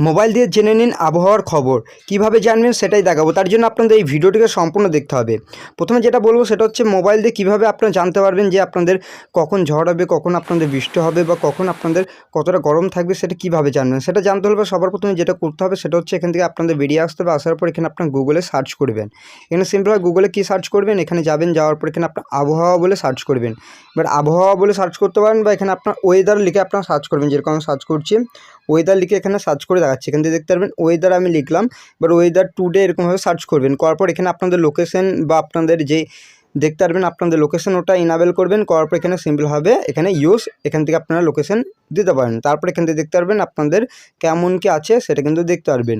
Mobile দিয়ে জেনে নিন আবহাওয়ার খবর। কীভাবে জানবেন সেটাই দেখাবো। তার জন্য আপনাদের এই ভিডিওটিকে সম্পূর্ণ দেখতে হবে। প্রথমে যেটা বলব সেটা হচ্ছে মোবাইল দিয়ে কীভাবে আপনারা জানতে পারবেন যে আপনাদের কখন ঝড় হবে, কখন আপনাদের বৃষ্টি হবে বা কখন আপনাদের কতটা গরম থাকবে সেটা কীভাবে জানবেন। সেটা জানতে হলে সবার প্রথমে যেটা করতে হবে সেটা হচ্ছে এখান থেকে আপনাদের বেরিয়ে আসতে হবে। আসার পর এখানে আপনার গুগলে সার্চ করবেন। এখানে সিম্পলভাবে গুগলে কী সার্চ করবেন? এখানে যাবেন, যাওয়ার পর এখানে আপনার আবহাওয়া বলে সার্চ করবেন। এবার আবহাওয়া বলে সার্চ করতে পারেন বা এখানে আপনার ওয়েদার লিখে আপনার সার্চ করবেন। যেরকম সার্চ করছি ওয়েদার লিখে এখানে সার্চ করে দেখাচ্ছে। এখান থেকে দেখতে পারবেন ওয়েদার আমি লিখলাম, এবার ওয়েদার টুডে এরকমভাবে সার্চ করবেন, করার পর এখানে আপনাদের লোকেশন বা আপনাদের যে, দেখতে পারবেন আপনাদের লোকেশন ওটা ইনাবেল করবেন, করার পর এখানে সিম্পলভাবে এখানে ইউজ এখান থেকে আপনারা লোকেশন দিতে পারেন। তারপর এখান থেকে দেখতে পারবেন আপনাদের কেমন কি আছে সেটা কিন্তু দেখতে পারবেন।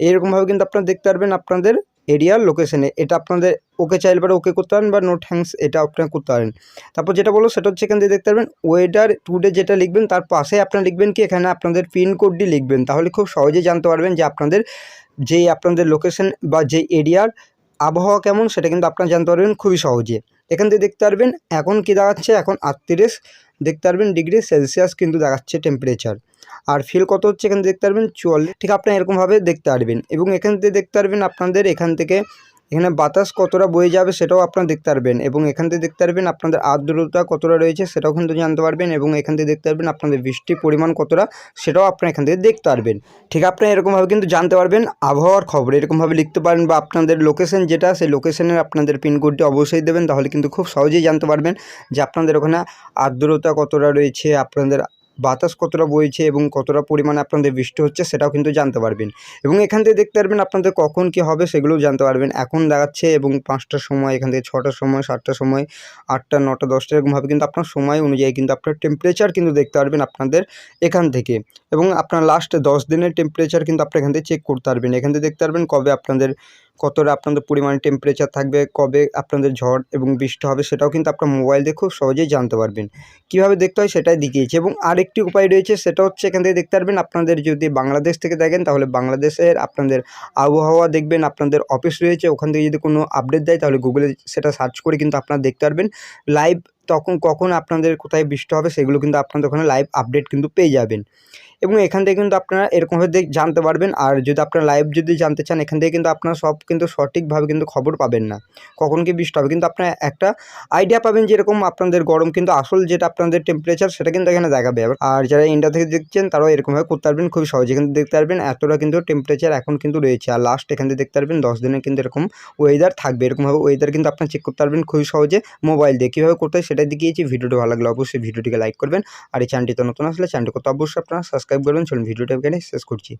এইরকমভাবে কিন্তু আপনারা দেখতে পারবেন আপনাদের এরিয়ার লোকেশনে, এটা আপনাদের ওকে চাইলে পরে ওকে করতে পারেন বা নো থ্যাঙ্কস এটা আপনারা করতে পারেন। তারপর যেটা বলব সেটা হচ্ছে এখান থেকে দেখতে পারবেন ওয়েডার টুডে যেটা লিখবেন, তার পাশে আপনারা লিখবেন কি, এখানে আপনাদের পিনকোডটি লিখবেন। তাহলে খুব সহজেই জানতে পারবেন যে আপনাদের যেই আপনাদের লোকেশন বা যে এরিয়ার আবহাওয়া কেমন, সেটা কিন্তু আপনারা জানতে পারবেন খুবই সহজে। এখান থেকে দেখতে পারবেন এখন কি দেখাচ্ছে? এখন আটত্রিশ। দেখতে পারবেন ডিগ্রি সেলসিয়াস কিন্তু দেখাচ্ছে টেম্পারেচার আর ফিল কত হচ্ছে এখান থেকে দেখতে পারবেন? চুয়াল্লিশ। ঠিক আপনি এরকমভাবে দেখতে পারবেন। এবং এখান থেকে দেখতে পারবেন আপনাদের এখান থেকে এখানে বাতাস কতটা বয়ে যাবে সেটাও আপনারা দেখতে পারবেন এবং এখান থেকে দেখতে পারবেন আপনাদের আর্দ্রতা কতটা রয়েছে সেটাও কিন্তু জানতে পারবেন এবং এখান থেকে দেখতে পারবেন আপনাদের বৃষ্টির পরিমাণ কতটা সেটাও আপনারা এখান থেকে দেখতে পারবেন। ঠিক আপনারা এরকমভাবে কিন্তু জানতে পারবেন আবহাওয়ার খবর। এরকমভাবে লিখতে পারেন বা আপনাদের লোকেশন যেটা, সেই লোকেশনের আপনাদের পিনকোডটি অবশ্যই দেবেন, তাহলে কিন্তু খুব সহজেই জানতে পারবেন যে আপনাদের ওখানে আর্দ্রতা কতটা রয়েছে, আপনাদের বাতাস কতটা বইছে এবং কতটা পরিমাণে আপনাদের বৃষ্টি হচ্ছে সেটাও কিন্তু জানতে পারবেন। এবং এখান থেকে দেখতে পারবেন আপনাদের কখন কি হবে সেগুলোও জানতে পারবেন। এখন দেখাচ্ছে এবং পাঁচটার সময়, এখান থেকে ছটার সময়, সাতটার সময়, আটটা, নটা, দশটা এরকমভাবে কিন্তু আপনার সময় অনুযায়ী কিন্তু আপনার টেম্পারেচার কিন্তু দেখতে পারবেন আপনাদের এখান থেকে। এবং আপনার লাস্ট দশ দিনের টেম্পারেচার কিন্তু আপনি এখান থেকে চেক করতে পারবেন। এখান থেকে দেখতে পারবেন কবে আপনাদের কতটা আপনাদের পরিমাণে টেম্পারেচার থাকবে, কবে আপনাদের ঝড় এবং বৃষ্টি হবে সেটাও কিন্তু আপনার মোবাইল দিয়ে খুব সহজেই জানতে পারবেন। কীভাবে দেখতে হয় সেটাই দেখিয়েছি এবং আরেকটি উপায় রয়েছে সেটা হচ্ছে এখান থেকে দেখতে পারবেন আপনাদের যদি বাংলাদেশ থেকে দেখেন তাহলে বাংলাদেশের আপনাদের আবহাওয়া দেখবেন, আপনাদের অফিস রয়েছে, ওখান থেকে যদি কোনো আপডেট দেয় তাহলে গুগলে সেটা সার্চ করে কিন্তু আপনারা দেখতে পারবেন। লাইভ তখন কখন আপনাদের কোথায় বৃষ্টি হবে সেগুলো কিন্তু আপনাদের ওখানে লাইভ আপডেট কিন্তু পেয়ে যাবেন। এবং এখান থেকে কিন্তু আপনারা এরকমভাবে জানতে পারবেন। আর যদি আপনারা লাইভ যদি জানতে চান, এখান থেকে কিন্তু আপনারা সব কিন্তু সঠিকভাবে কিন্তু খবর পাবেন না। কখন কি বৃষ্টি হবে? কিন্তু আপনারা একটা আইডিয়া পাবেন যেরকম আপনাদের গরম কিন্তু আসল যেটা আপনাদের টেম্পারেচার সেটা কিন্তু এখানে দেখাবে। আর যারা ইন্ডিয়া থেকে দেখছেন, তারাও এরকমভাবে করতে পারবেন। খুবই সহজে কিন্তু দেখতে পারবেন। এতটা কিন্তু টেম্পারেচার এখন কিন্তু রয়েছে। আর লাস্ট এখান থেকে দেখতে পারবেন, দশ দিনের কিন্তু এরকম ওয়েদার থাকবে। এরকমভাবে ওয়েদার কিন্তু আপনারা চেক করতে পারবেন খুবই সহজে মোবাইল দিয়ে। কীভাবে করতে হয় সেটা দেখিয়েছি। ভিডিওটি ভালো লাগলে অবশ্যই ভিডিওটিকে লাইক করবেন। আর এই চ্যানেলটিতে নতুন আসলে চ্যানেলটি করতে অবশ্যই আপনারা সাবস্ক্রাইব করবেন চলুন ভিডিওটা এখানে শেষ করছি।